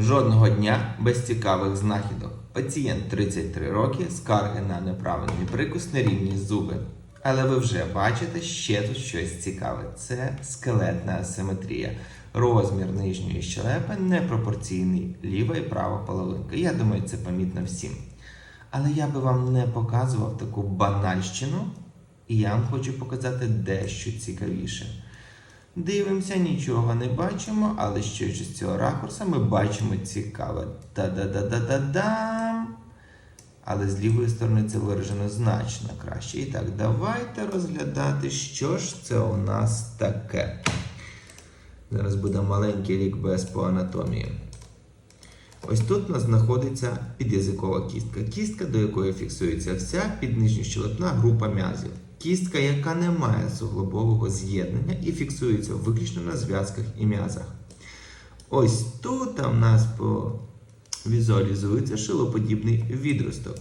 Жодного дня без цікавих знахідок. Пацієнт 33 роки, скарги на неправильний прикус на рівні зуби. Але ви вже бачите ще тут щось цікаве. Це скелетна асиметрія. Розмір нижньої щелепи непропорційний, ліва і права половинка. Я думаю, це помітно всім. Але я би вам не показував таку банальщину, і я вам хочу показати дещо цікавіше. Дивимося, нічого не бачимо, але ж з цього ракурса ми бачимо цікаве. Та-да-да-да-да-дам! Але з лівої сторони це виражено значно краще. І так, давайте розглядати, що ж це у нас таке. Зараз буде маленький лікбез по анатомії. Ось тут у нас знаходиться підязикова кістка. Кістка, до якої фіксується вся піднижньощелепна група м'язів. Кістка, яка не має суглобового з'єднання і фіксується виключно на зв'язках і м'язах. Ось тут у нас візуалізується шилоподібний відросток.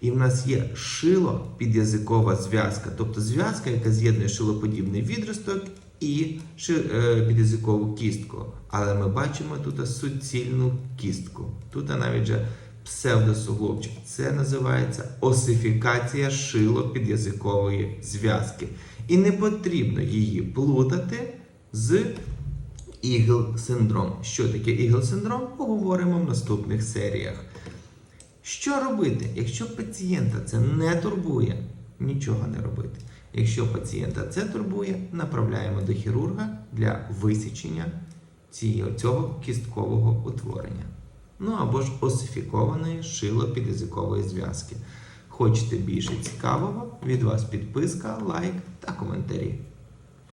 І в нас є шило-підязикова зв'язка, тобто зв'язка, яка з'єднує шилоподібний відросток і е, підязикову кістку. Але ми бачимо тут суцільну кістку. Тут навіть же псевдосуглобчик. Це називається осифікація шило-підязикової зв'язки. І не потрібно її плутати з ігл-синдром. Що таке ігл-синдром? Поговоримо в наступних серіях. Що робити, якщо пацієнта це не турбує? Нічого не робити. Якщо пацієнта це турбує, направляємо до хірурга для висічення цього кісткового утворення. Ну або ж осифікованої шило-підязикової зв'язки. Хочете більше цікавого? Від вас підписка, лайк та коментарі.